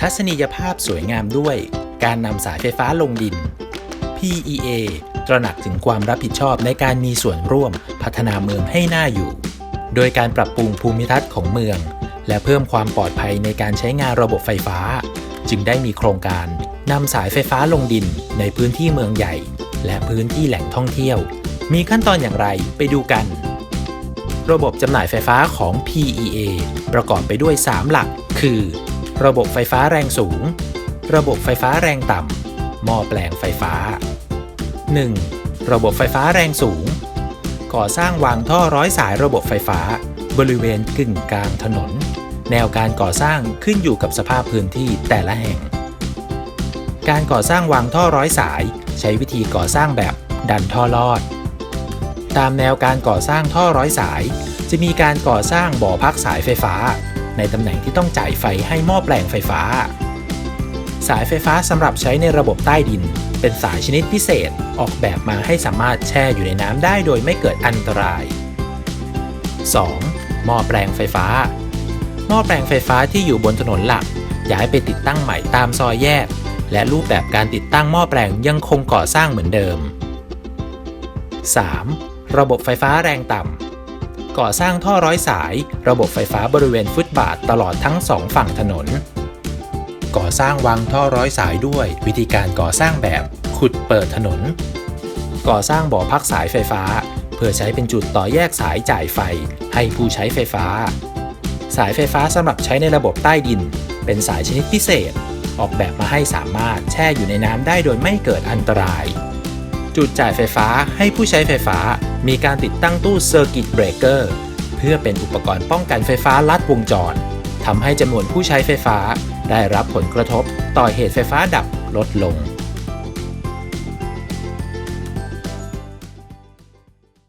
ทัศนียภาพสวยงามด้วย การนำสายไฟฟ้าลงดิน PEA ตระหนักถึงความรับผิดชอบในการมีส่วนร่วมพัฒนาเมืองให้น่าอยู่ โดยการปรับปรุงภูมิทัศน์ของเมือง และเพิ่มความปลอดภัยในการใช้งานระบบไฟฟ้า จึงได้มีโครงการนำสายไฟฟ้าลงดินในพื้นที่เมืองใหญ่ และพื้นที่แหล่งท่องเที่ยว มีขั้นตอนอย่างไรไปดูกัน ระบบจำหน่ายไฟฟ้าของ PEA ประกอบไปด้วย 3 หลัก คือ ระบบไฟฟ้าแรงสูง ระบบไฟฟ้าแรงต่ำหม้อแปลงไฟฟ้า 1. ระบบไฟฟ้าแรงสูง ก่อสร้างวางท่อร้อยสายระบบไฟฟ้า บริเวณกึ่งกลางถนน แนวการก่อสร้างขึ้นอยู่กับสภาพพื้นที่แต่ละแห่ง การก่อสร้างวางท่อร้อยสาย ใช้วิธีก่อสร้างแบบดันท่อลอด ตามแนวการก่อสร้างท่อร้อยสาย จะมีการก่อสร้างบ่อพักสายไฟฟ้า ในตำแหน่งที่ต้องจ่ายไฟให้หม้อแปลงไฟฟ้า สายไฟฟ้าสำหรับใช้ในระบบใต้ดิน เป็นสายชนิดพิเศษออกแบบมาให้สามารถแช่อยู่ในน้ำได้โดยไม่เกิดอันตราย 2. หม้อแปลงไฟฟ้า หม้อแปลงไฟฟ้าที่อยู่บนถนนหลัก ย้ายไปติดตั้งใหม่ตามซอยแยก และรูปแบบการติดตั้งหม้อแปลงยังคงก่อสร้างเหมือนเดิม 3. ระบบไฟฟ้าแรงต่ำ ก่อสร้างท่อร้อยสาย ระบบไฟฟ้าบริเวณฟุตบาทตลอดทั้งสองฝั่งถนน ก่อสร้างวางท่อร้อยสายด้วย วิธีการก่อสร้างแบบขุดเปิดถนน ก่อสร้างบ่อพักสายไฟฟ้า เพื่อใช้เป็นจุดต่อแยกสายจ่ายไฟ ให้ผู้ใช้ไฟฟ้า สายไฟฟ้าสำหรับใช้ในระบบใต้ดิน เป็นสายชนิดพิเศษ ออกแบบมาให้สามารถแช่อยู่ในน้ำได้โดยไม่เกิดอันตราย จุดจ่ายไฟฟ้าให้ผู้ใช้ไฟฟ้า มีการติดตั้งตู้เซอร์กิตเบรกเกอร์เพื่อเป็นอุปกรณ์ป้องกันไฟฟ้าลัดวงจรทำให้จำนวนผู้ใช้ไฟฟ้า ได้รับผลกระทบต่อเหตุไฟฟ้าดับลดลง